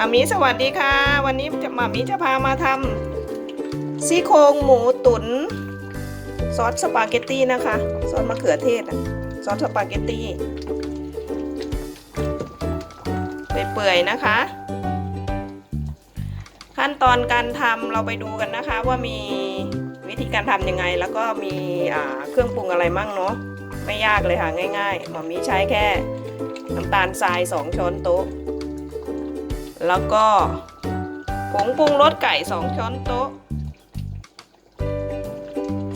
มามีสวัสดีค่ะ วันนี้จะมามีจะพามาทำซี่โครงหมูตุ๋นซอสสปาเกตตี้นะคะซอสมะเขือเทศซอสสปาเกตตี้เปื่อยๆนะคะ ขั้นตอนการทำเราไปดูกันนะคะ ว่ามีวิธีการทำยังไง แล้วก็มีเครื่องปรุงอะไรมั่งเนาะไม่ยากเลยค่ะง่ายๆหมอมีใช้แค่น้ำตาลทราย 2 ช้อนโต๊ะ แล้วก็ผงปรุงรสไก่ 2 ช้อนโต๊ะ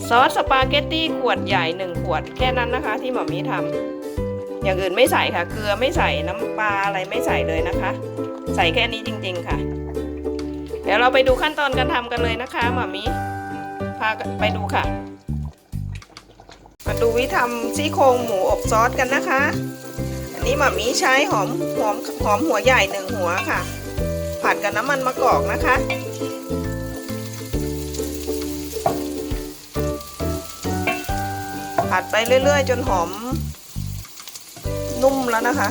ซอสสปาเกตตี้ขวดใหญ่ 1 ขวดแค่นั้นนะคะที่หมอมีทำอย่างอื่นไม่ใส่ค่ะ เกลือไม่ใส่น้ำปลาอะไรไม่ใส่เลยนะคะ ใส่แค่นี้จริง ๆค่ะ เดี๋ยวเราไปดูขั้นตอนการทำกันเลยนะคะหมอมีพาไปดูค่ะ มาดูวิธีทำซี่โครงหมูอบซอสกันนะคะ นนี้หมามีใช้หอมหอมหอมหัวใหญ่หนึ่งหัวค่ะ ผัดกับน้ำมันมะกอกนะคะ ผัดไปเรื่อย ๆ จนหอม นุ่มแล้วนะคะ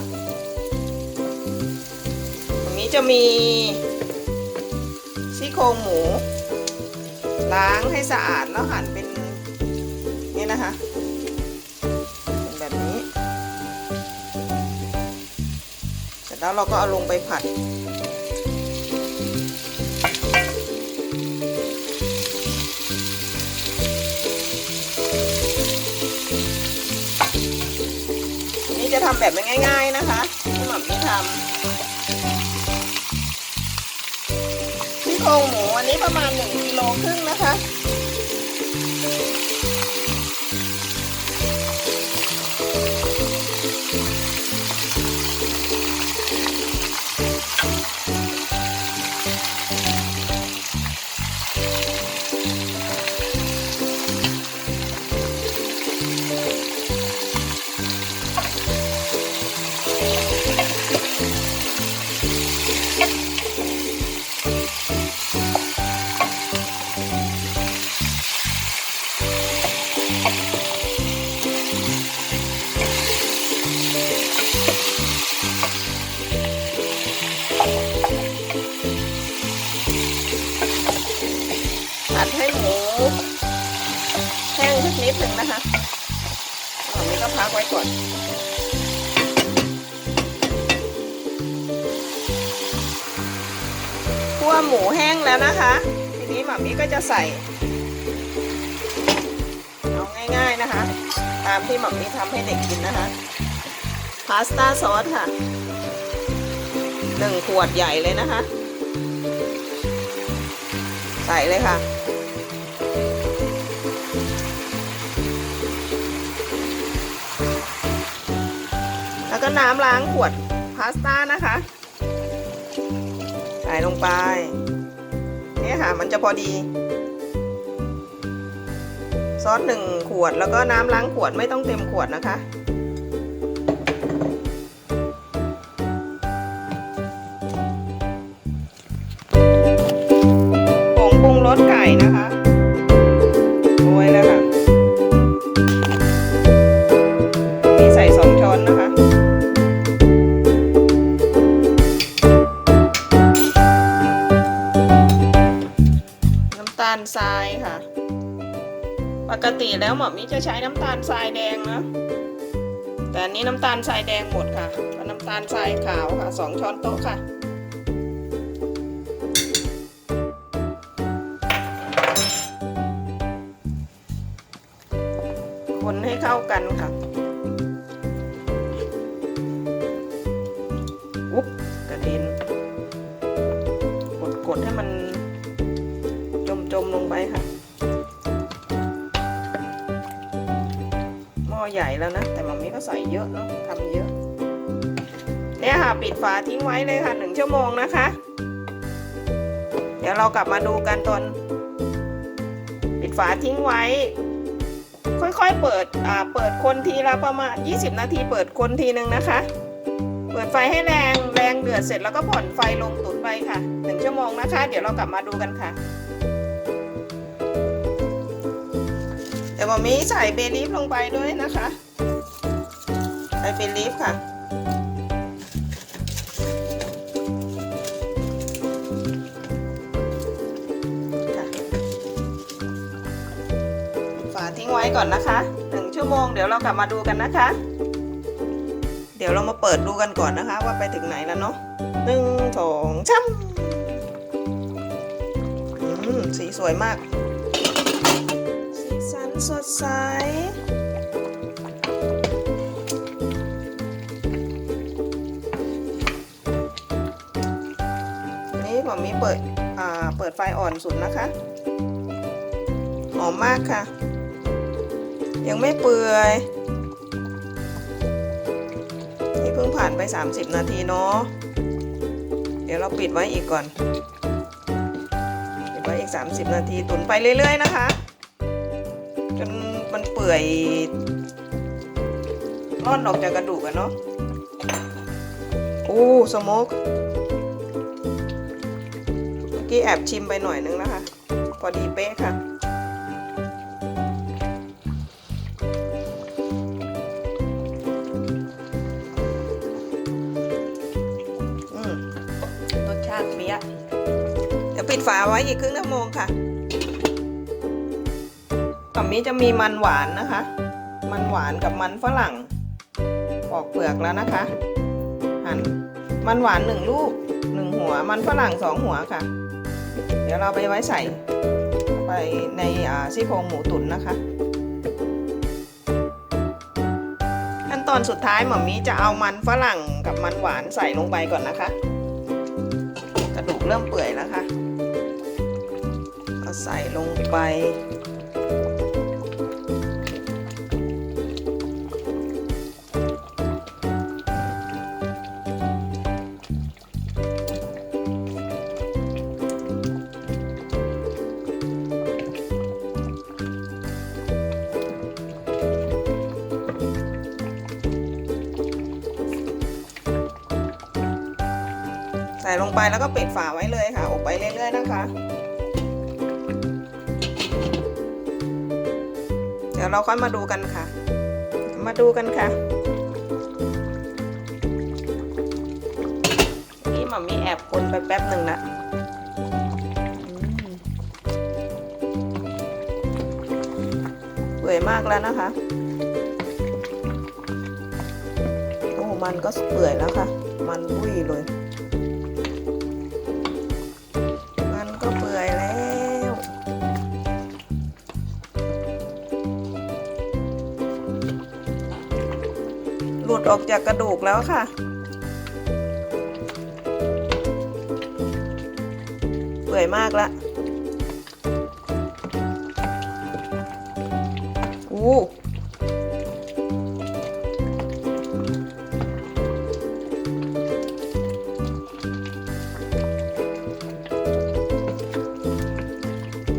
ตรงนี้จะมีซี่โครงหมู ล้างให้สะอาดแล้วหั่นเป็นนี่นะคะ แล้วเราก็เอาลงไปผัด นี่จะทำแบบง่าย ๆนะคะที่หม่อมนี่ทำซี่โครงหมูอันนี้ประมาณ1กิโลครึ่งนะคะ นิดหนึ่งนะคะอันนี้ก็พักไว้ก่อนคั่วหมูแห้งแล้วนะคะ ทีนี้หมามีก็จะใส่ เอาง่ายๆนะคะ ตามที่หมามีทำให้เด็กกินนะคะ พาสต้าซอสค่ะหนึ่งขวดใหญ่เลยนะคะ ใส่เลยค่ะ แล้วก็น้ำล้างขวดพาสต้านะคะใส่ลงไปเนี่ยค่ะ มันจะพอดี ซอสหนึ่งขวดแล้วก็น้ำล้างขวดไม่ต้องเต็มขวดนะคะ ผงปรุงรสไก่นะคะ หมอมิจะใช้น้ำตาลทรายแดงนะ แต่อันนี้น้ำตาลทรายแดงหมดค่ะเอาน้ำตาลทรายขาวค่ะสองช้อนโต๊ะค่ะ คนให้เข้ากันค่ะอุ๊บกระเด็นกดกดให้มันจมจมลงไปค่ะ ใหญ่แล้วนะ แต่มัมมี่ก็ใส่เยอะเนาะทำเยอะ เนี่ยค่ะ ปิดฝาทิ้งไว้เลยค่ะหนึ่งชั่วโมงนะคะ เดี๋ยวเรากลับมาดูกันตอนปิดฝาทิ้งไว้ ค่อยๆเปิดอ่าเปิดคนทีละประมาณ 20 นาที เปิดคนทีหนึ่งนะคะ เปิดไฟให้แรงแรงเดือดเสร็จแล้วก็ผ่อนไฟลงตุ๋นไปค่ะ1ชั่วโมงนะคะ เดี๋ยวเรากลับมาดูกันค่ะ มามีใส่เบลีฟลงไปด้วยนะคะใส่เบลีฟค่ะฝาทิ้งไว้ก่อนนะคะหนึ่งชั่วโมงเดี๋ยวเรากลับมาดูกันนะคะ เดี๋ยวเรามาเปิดดูกันก่อนนะคะ ว่าไปถึงไหนแล้วเนาะหนึ่งสองช้ำสีสวยมาก สีสันสดใส นี่ผมมีเปิดอ่าเปิดไฟอ่อนสุดนะคะ หอมมากค่ะ ยังไม่เปื่อย นี่เพิ่งผ่านไป 30 นาทีเนาะ เดี๋ยวเราปิดไว้อีกก่อน ปิดไว้อีก 30 นาที ตุ๋นไปเรื่อย ๆ นะคะ จนมันเปื่อยร่อนออกจากกระดูกอะเนาะอู้สโมกเมื่อกี้แอบชิมไปหน่อยนึงนะคะ พอดีเป๊ะค่ะอืมรสชาติเปี้ยะเดี๋ยวปิดฝาไว้อีกครึ่งชั่วโมงค่ะ ต่อมนี้จะมีมันหวานนะคะ มันหวานกับมันฝรั่งปอกเปลือกแล้วนะคะ หั่นมันหวานหนึ่งลูกหนึ่งหัว มันฝรั่งสองหัวค่ะ เดี๋ยวเราไปไว้ใส่ไปในซี่โครงหมูตุ๋นนะคะ ขั้นตอนสุดท้ายหมอมมีจะเอามันฝรั่งกับมันหวานใส่ลงไปก่อนนะคะ กระดูกเริ่มเปื่อยแล้วค่ะเอาใส่ลงไป ใส่ลงไปแล้วก็ปิดฝาไว้เลยค่ะ อบไปเรื่อย ๆ นะคะ เดี๋ยวเราค่อยมาดูกันค่ะ มาดูกันค่ะ นี่หมามีแอบคนไปแป๊บหนึ่งนะเปื่อยมากแล้วนะคะ โอ้ มันก็เปื่อยแล้วค่ะ มันบุ้ยเลย ดออกจากกระดูกแล้วค่ะ เปื่อยมากละอู้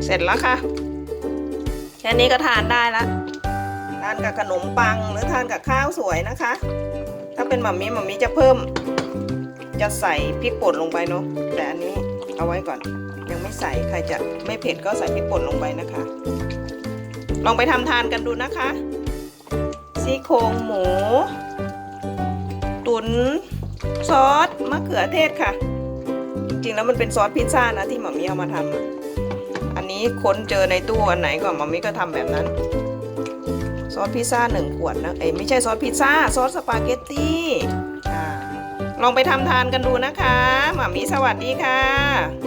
เสร็จแล้วค่ะ แค่นี้ก็ทานได้ละทานกับขนมปังหรือทานกับข้าวสวยนะคะ ถ้าเป็นหมัมมี่หมัมมี่จะเพิ่ม จะใส่พริกป่นลงไปเนาะแต่อันนี้เอาไว้ก่อน ยังไม่ใส่ใครจะไม่เผ็ดก็ใส่พริกป่นลงไปนะคะ ลองไปทำทานกันดูนะคะซี่โครงหมู ตุนซอสมะเขือเทศค่ะ จริงๆแล้วมันเป็นซอสพิซซ่านะที่หมัมมี่เอามาทำอะอันนี้ค้นเจอในตู้อันไหนก็หมัมมี่ก็ทำแบบนั้น ซอสพิซซ่าหนึ่งขวดนะเอ้ยไม่ใช่ซอสพิซซ่าซอสสปาเกตตี้ลองไปทำทานกันดูนะคะหมามีสวัสดีค่ะ